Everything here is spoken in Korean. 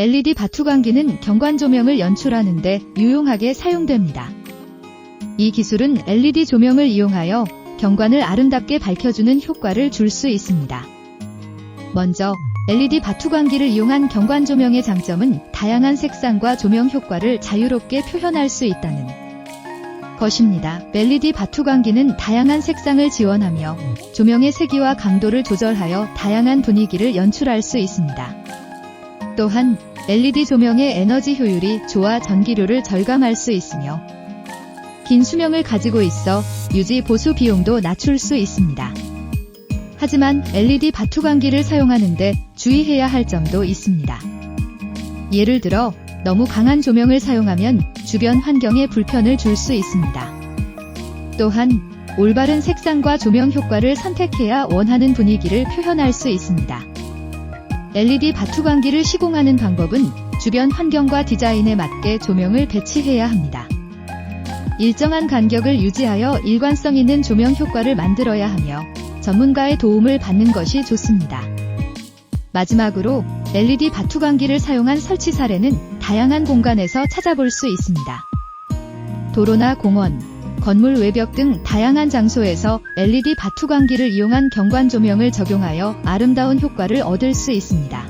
LED 바투광기는 경관 조명을 연출하는데 유용하게 사용됩니다. 이 기술은 LED 조명을 이용하여 경관을 아름답게 밝혀주는 효과를 줄 수 있습니다. 먼저 LED 바투광기를 이용한 경관 조명의 장점은 다양한 색상과 조명 효과를 자유롭게 표현할 수 있다는 것입니다. LED 바투광기는 다양한 색상을 지원하며 조명의 세기와 강도를 조절하여 다양한 분위기를 연출할 수 있습니다. 또한 LED 조명의 에너지 효율이 좋아 전기료를 절감할 수 있으며 긴 수명을 가지고 있어 유지 보수 비용도 낮출 수 있습니다. 하지만 LED 바투광기를 사용하는데 주의해야 할 점도 있습니다. 예를 들어 너무 강한 조명을 사용하면 주변 환경에 불편을 줄 수 있습니다. 또한 올바른 색상과 조명 효과를 선택해야 원하는 분위기를 표현할 수 있습니다. LED 바투광기를 시공하는 방법은 주변 환경과 디자인에 맞게 조명을 배치해야 합니다. 일정한 간격을 유지하여 일관성 있는 조명 효과를 만들어야 하며 전문가의 도움을 받는 것이 좋습니다. 마지막으로 LED 바투광기를 사용한 설치 사례는 다양한 공간에서 찾아볼 수 있습니다. 도로나 공원, 건물 외벽 등 다양한 장소에서 LED 바투광기를 이용한 경관 조명을 적용하여 아름다운 효과를 얻을 수 있습니다.